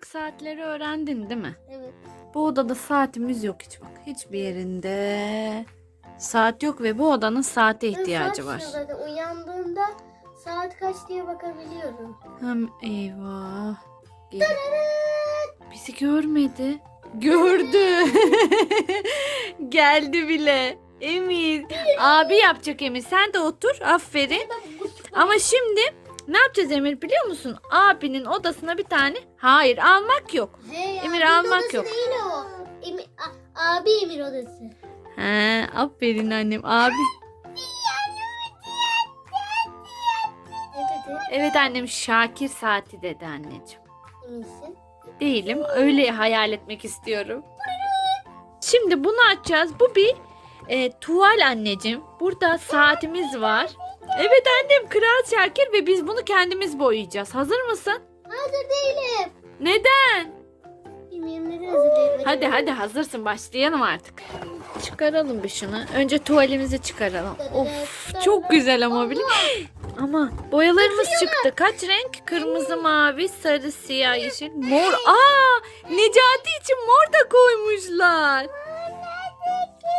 artık saatleri öğrendin değil mi? Evet. Bu odada saatimiz yok hiç bak. Hiçbir yerinde saat yok ve bu odanın saate ihtiyacı var. Saat uyandığımda saat kaç diye bakabiliyorum. Hem eyvah. Gel- Bizi görmedi. Gördü. Geldi bile. Emir. Abi yapacak Emir. Sen de otur. Aferin. Ama şimdi ne yapacağız Emir biliyor musun? Abinin odasına bir tane. Hayır almak yok. Hey, Emir, almak odası yok. değil o. Emir, a- abi Emir odası. He, aferin annem. Abi. Evet annem Şakir saati dedi anneciğim. Eminsin. Değilim. Öyle hayal etmek istiyorum. Şimdi bunu açacağız. Bu bir e, tuval anneciğim. Burada saatimiz var. Evet annem Kral Şakir ve biz bunu kendimiz boyayacağız. Hazır mısın? Hazır değilim. Neden? Bilmiyorum neden hazır değilim. Hadi hadi hazırsın başlayalım artık. Çıkaralım bir şunu. Önce tuvalimizi çıkaralım. Of çok güzel ama bile. Ama boyalarımız çıktı. Kaç renk? Kırmızı, mavi, sarı, siyah, yeşil, mor. Aa! Necati için mor da koymuşlar.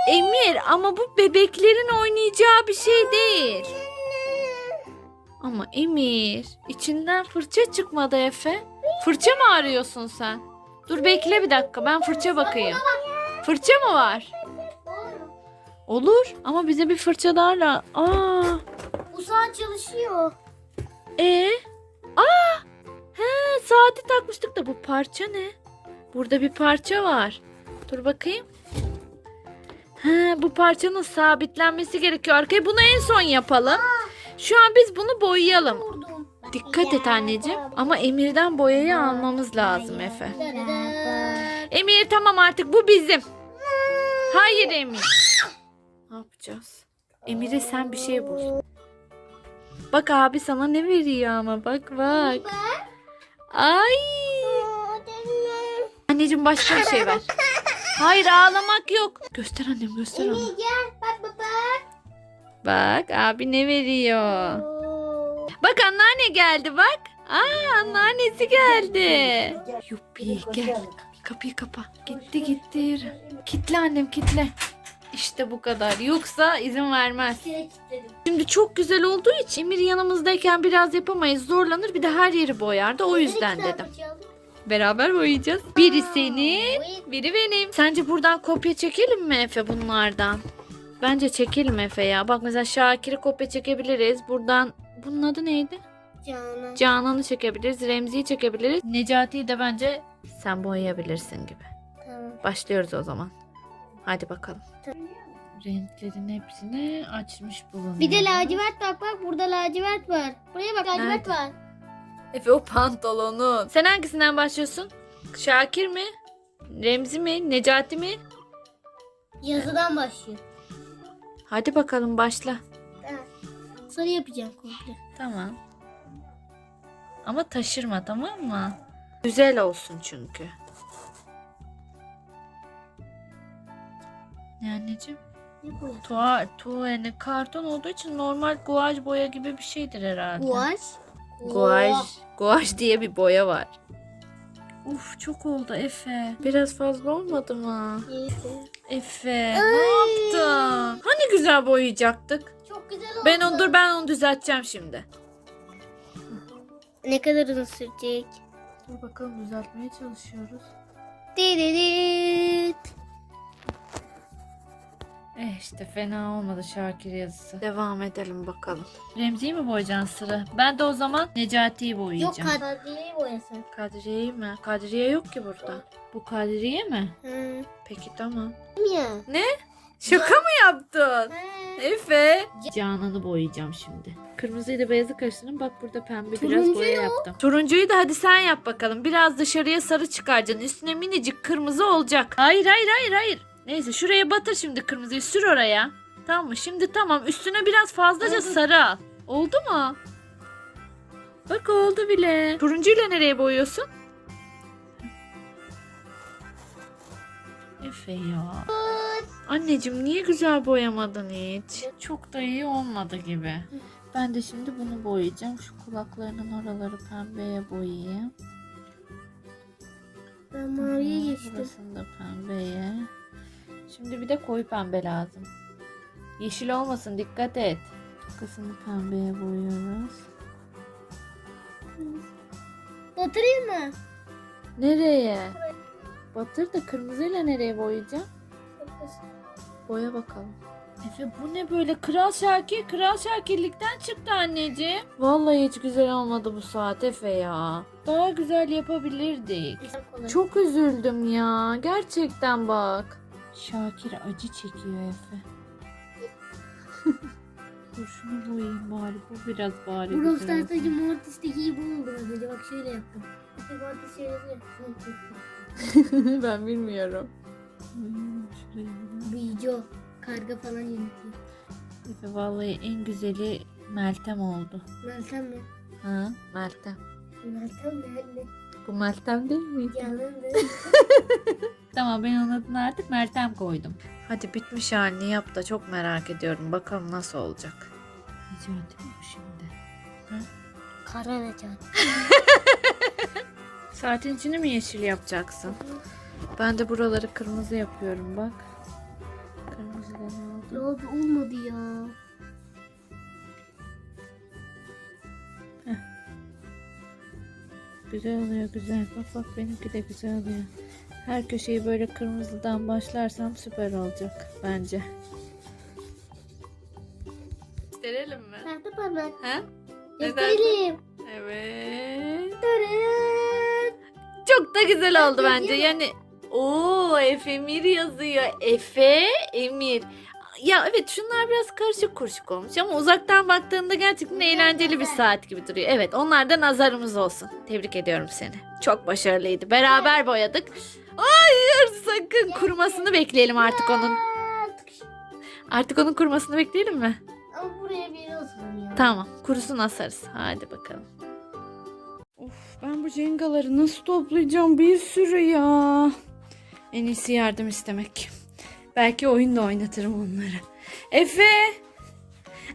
Emir ama bu bebeklerin oynayacağı bir şey değil. Ama Emir içinden fırça çıkmadı Efe. Fırça mı arıyorsun sen? Dur bekle bir dakika ben fırça bakayım. Fırça mı var? Olur ama bize bir fırça daha la. Aa, Bu saat çalışıyor. e, aa, he saati takmıştık da bu parça ne? Burada bir parça var. Dur bakayım. He, bu parçanın sabitlenmesi gerekiyor arkaya. Bunu en son yapalım. Şu an biz bunu boyayalım. Dikkat et anneciğim. Ama Emir'den boyayı almamız lazım Efe. Emir tamam artık bu bizim. Hayır Emir. Ne yapacağız? Emir'e sen bir şey bul. Bak abi sana ne veriyor ama bak bak. Ay. Anneciğim başka bir şey ver. Hayır ağlamak yok. Göster annem göster onu. Bak abi ne veriyor. Bak anneanne geldi bak. Aa anneannesi geldi. Yuppi gel. Kapıyı kapa. Gitti gitti yürü. Kitle annem kitle. İşte bu kadar. Yoksa izin vermez. Şimdi çok güzel olduğu için Emir yanımızdayken biraz yapamayız. Zorlanır bir de her yeri boyardı. O yüzden dedim. Beraber boyayacağız. Biri senin, biri benim. Sence buradan kopya çekelim mi Efe bunlardan? Bence çekelim Efe ya. Bak mesela Şakir'e kopya çekebiliriz. Buradan bunun adı neydi? Canan. Canan'ı çekebiliriz. Remzi'yi çekebiliriz. Necati'yi de bence sen boyayabilirsin gibi. Tamam. Başlıyoruz o zaman. Hadi bakalım. Tamam. Renklerin hepsini açmış bulunuyor. Bir de lacivert bak bak burada lacivert var. Buraya bak lacivert Nerede? var. Efe o pantolonun. Sen hangisinden başlıyorsun? Şakir mi? Remzi mi? Necati mi? Yazıdan başlıyor. Hadi bakalım başla. Sarı yapacağım komple. Tamam. Ama taşırma tamam mı? Güzel olsun çünkü. Ne anneciğim? Ne boya? Tuğa, tuğ yani karton olduğu için normal guaj boya gibi bir şeydir herhalde. Guaj. Guaj. Guaj diye bir boya var. Uf çok oldu Efe. Biraz fazla olmadı mı? Neyse. Efe ne yaptın? Hani güzel boyayacaktık? Çok güzel oldu. Ben onu dur ben onu düzelteceğim şimdi. Ne kadar uzun sürecek? Dur bakalım düzeltmeye çalışıyoruz. Dididit. Eh işte fena olmadı Şakir yazısı. Devam edelim bakalım. Remzi'yi mi boyayacaksın sıra? Ben de o zaman Necati'yi Yok boyayacağım. kadriyeyi boyasan. Kadriye'yi mi? Kadriye yok ki burada. Bu Kadriye mi? Hı. Peki tamam. Ya. Şaka mı yaptın? Hı. Efe. Canan'ı boyayacağım şimdi. Kırmızıyı da beyazı karıştırdım. Bak burada pembe biraz Turuncu boya yok. yaptım. Turuncuyu da hadi sen yap bakalım. Biraz dışarıya sarı çıkaracaksın. Üstüne minicik kırmızı olacak. Hayır hayır hayır hayır. Neyse şuraya batır şimdi kırmızıyı. Sür oraya. Tamam mı? Şimdi tamam. Üstüne biraz fazlaca Evet. sarı al. Oldu mu? Bak oldu bile. Turuncuyla nereye boyuyorsun? Efe ya. Anneciğim niye güzel boyamadın hiç? Çok da iyi olmadı gibi. Ben de şimdi bunu boyayacağım. Şu kulaklarının oraları pembeye boyayayım. Ben maviye geçtim. Burasını da pembeye. Şimdi bir de koyu pembe lazım. Yeşil olmasın dikkat et. Arkasını pembeye boyuyoruz. Batırayım mı? Nereye? Batır da kırmızıyla nereye boyayacağım? Boya bakalım. Efe bu ne böyle? Kral Şakir, Kral Şakirlikten çıktı anneciğim. Vallahi hiç güzel olmadı bu saat Efe ya. Daha güzel yapabilirdik. Çok üzüldüm ya. Gerçekten bak. Şakir acı çekiyor Efe. Dur şunu boyayayım bari. Bu biraz bari Brawl güzel olsun. Stars'taki Mortis'teki iyi bu oldu az önce. Bak şöyle yaptım. İşte Mortis şöyle yapıyor. ben bilmiyorum. Hmm, şuraya bir- Video. Karga falan yönetiyor. Efe vallahi en güzeli Meltem oldu. Meltem mi? Ha, Meltem. Meltem nerede? Bu Meltem değil mi? Yanında. Tamam ben onun adını artık Meltem koydum. Hadi bitmiş halini yap da çok merak ediyorum. Bakalım nasıl olacak. Necati mi bu şimdi? Karanecan. Saatin içini mi yeşil yapacaksın? Ben de buraları kırmızı yapıyorum bak. Kırmızıdan Ya aldım. abi olmadı ya. Güzel oluyor güzel. Bak bak benimki de güzel oluyor. Her köşeyi böyle kırmızıdan başlarsam süper olacak bence. Gösterelim mi? Tahta parmak. Ha? Gösterelim. Evet. Dırırıt. Çok da güzel oldu Ben bence. Yani o Efemir yazıyor. Efe Emir. Ya evet şunlar biraz karışık kuruşuk olmuş ama uzaktan baktığında gerçekten eğlenceli bir saat gibi duruyor. Evet onlardan nazarımız olsun. Tebrik ediyorum seni. Çok başarılıydı. Beraber boyadık. Hayır sakın kurumasını bekleyelim artık onun. Artık onun kurumasını bekleyelim mi? Ama buraya bir olsun ya. Tamam kurusun asarız. Hadi bakalım. Of ben bu jengaları nasıl toplayacağım bir sürü ya. En iyisi yardım istemek. Belki oyun da oynatırım onları. Efe!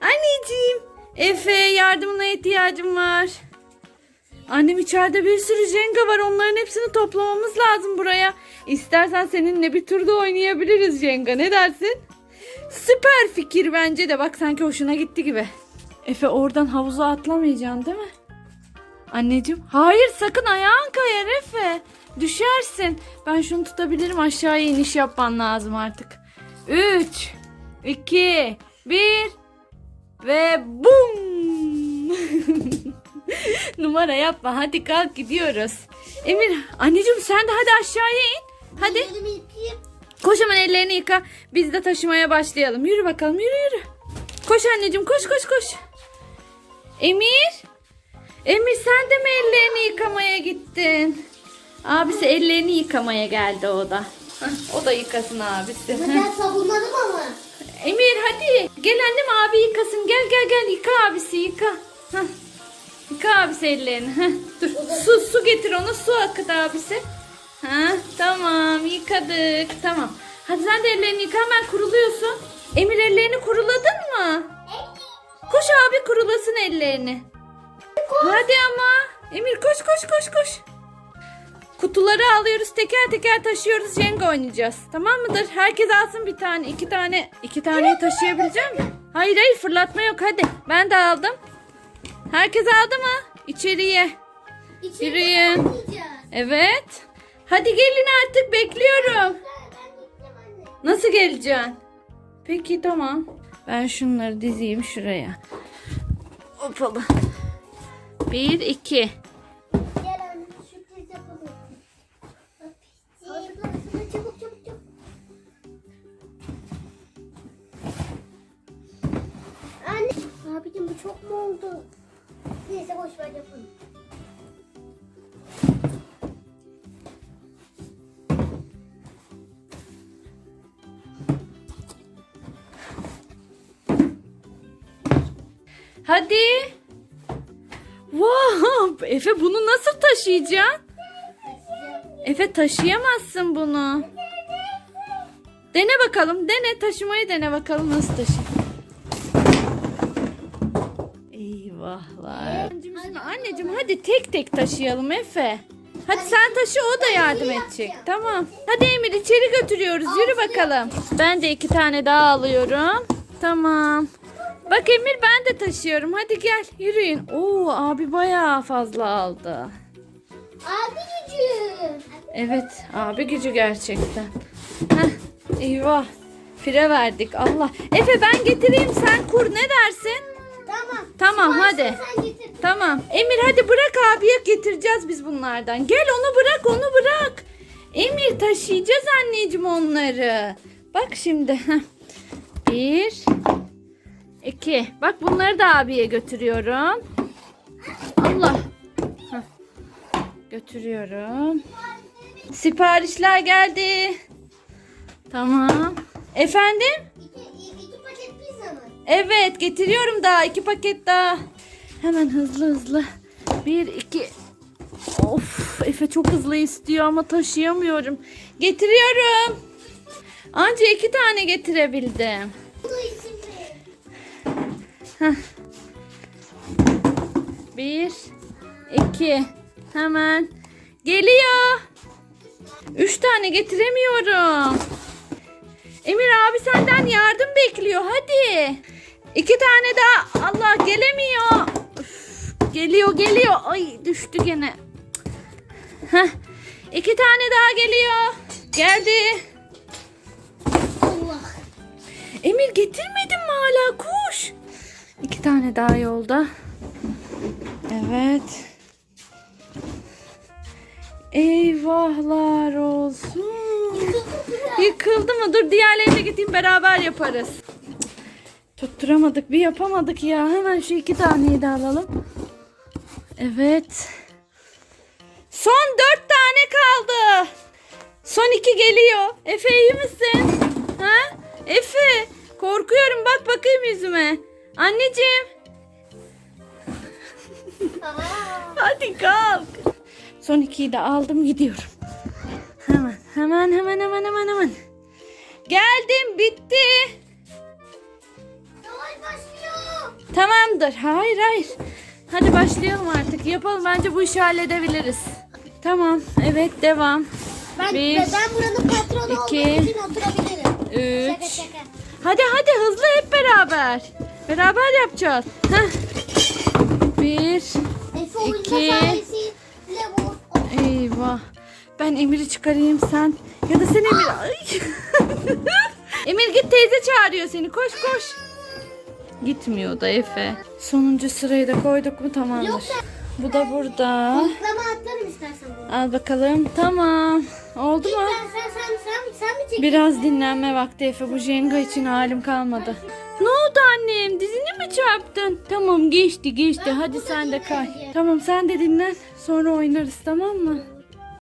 Anneciğim! Efe yardımına ihtiyacım var. Annem içeride bir sürü jenga var. Onların hepsini toplamamız lazım buraya. İstersen seninle bir turda oynayabiliriz jenga. Ne dersin? Süper fikir bence de. Bak sanki hoşuna gitti gibi. Efe oradan havuza atlamayacaksın değil mi? Anneciğim. Hayır sakın ayağın kayar Efe. Düşersin. Ben şunu tutabilirim aşağıya iniş yapman lazım artık. 3, 2, 1 ve bum. Numara yapma hadi kalk gidiyoruz. Emir anneciğim sen de hadi aşağıya in. Hadi. Koş hemen ellerini yıka. Biz de taşımaya başlayalım. Yürü bakalım yürü yürü. Koş anneciğim koş koş koş. Emir. Emir sen de mi ellerini yıkamaya gittin? Abisi ellerini yıkamaya geldi o da. Hah, o da yıkasın abisi. Ama ben sabunladım ama. Emir hadi. Gel annem abi yıkasın. Gel gel gel yıka abisi yıka. Hah. Yıka abisi ellerini. Hah. Dur su su getir ona su akıt abisi. Ha tamam yıkadık tamam. Hadi sen de ellerini yıka hemen kuruluyorsun. Emir ellerini kuruladın mı? Koş abi kurulasın ellerini. Hadi ama. Emir koş koş koş koş. Kutuları alıyoruz teker teker taşıyoruz Jenga oynayacağız. Tamam mıdır? Herkes alsın bir tane iki tane. iki taneyi taşıyabilecek mi? Hayır hayır fırlatma yok hadi. Ben de aldım. Herkes aldı mı? İçeriye. İçeri Yürüyün. atlayacağız. Evet. Hadi gelin artık bekliyorum. Nasıl geleceksin? Peki tamam. Ben şunları dizeyim şuraya. Hoppala. Bir, iki. Abicim bu çok mu oldu? Neyse boş ver yapalım. Hadi. Wow, Efe bunu nasıl taşıyacaksın? Efe taşıyamazsın bunu. Dene bakalım. Dene taşımayı dene bakalım nasıl taşı. Eyvahlar. Anneciğim, hadi tek tek taşıyalım Efe. Hadi sen taşı o da yardım edecek. Tamam. Hadi Emir içeri götürüyoruz. Yürü bakalım. Ben de iki tane daha alıyorum. Tamam. Bak Emir ben de taşıyorum. Hadi gel yürüyün. Oo abi bayağı fazla aldı. Abi gücü. Evet abi gücü gerçekten. Heh, eyvah. Fire verdik Allah. Efe ben getireyim sen kur ne dersin? Tamam. Tamam hadi. Sen getir. Tamam. Emir hadi bırak abiye getireceğiz biz bunlardan. Gel onu bırak onu bırak. Emir taşıyacağız anneciğim onları. Bak şimdi. Bir. iki. Bak bunları da abiye götürüyorum. Allah. Heh. Götürüyorum. Siparişler geldi. Tamam. Efendim? Evet getiriyorum daha iki paket daha. Hemen hızlı hızlı. Bir iki. Of Efe çok hızlı istiyor ama taşıyamıyorum. Getiriyorum. Anca iki tane getirebildim. Bir, iki. Hemen. Geliyor. Üç tane getiremiyorum. Emir abi senden yardım bekliyor. Hadi. İki tane daha. Allah gelemiyor. Üf, geliyor geliyor. Ay düştü gene. Heh. İki tane daha geliyor. Geldi. Allah. Emir getirmedin mi hala kuş? İki tane daha yolda. Evet. Eyvahlar olsun. Yıkıldı mı? Dur diğerlerini gideyim beraber yaparız. Tutturamadık bir yapamadık ya. Hemen şu iki taneyi de alalım. Evet. Son dört tane kaldı. Son iki geliyor. Efe iyi misin? Ha? Efe korkuyorum bak bakayım yüzüme. Anneciğim hadi kalk. Son ikiyi de aldım gidiyorum. Hemen hemen hemen hemen hemen hemen. Geldim bitti. Tamamdır. Hayır hayır. Hadi başlayalım artık. Yapalım bence bu işi halledebiliriz. Tamam. Evet devam. Ben, Bir, ben buranın patronu iki, olduğum için oturabilirim. Şaka Üç. şaka. Hadi hadi hızlı hep beraber. Beraber yapacağız. Heh. Bir. Efe İki. Eyvah. Ben Emir'i çıkarayım sen. Ya da sen Emir. Ay. Emir git teyze çağırıyor seni. Koş koş. Gitmiyor da Efe. Sonuncu sırayı da koyduk mu tamamdır. Yoksa Bu da burada. Kutlama atlarım istersen bunu. Al bakalım. Tamam. Oldu mu? Sen sen sen sen, sen mi çekiyorsun? Biraz dinlenme vakti Efe. Bu Jenga için halim kalmadı. Ne oldu annem? Dizini mi çarptın? Tamam geçti geçti. Hadi sen de kay. Tamam sen de dinlen. Sonra oynarız tamam mı?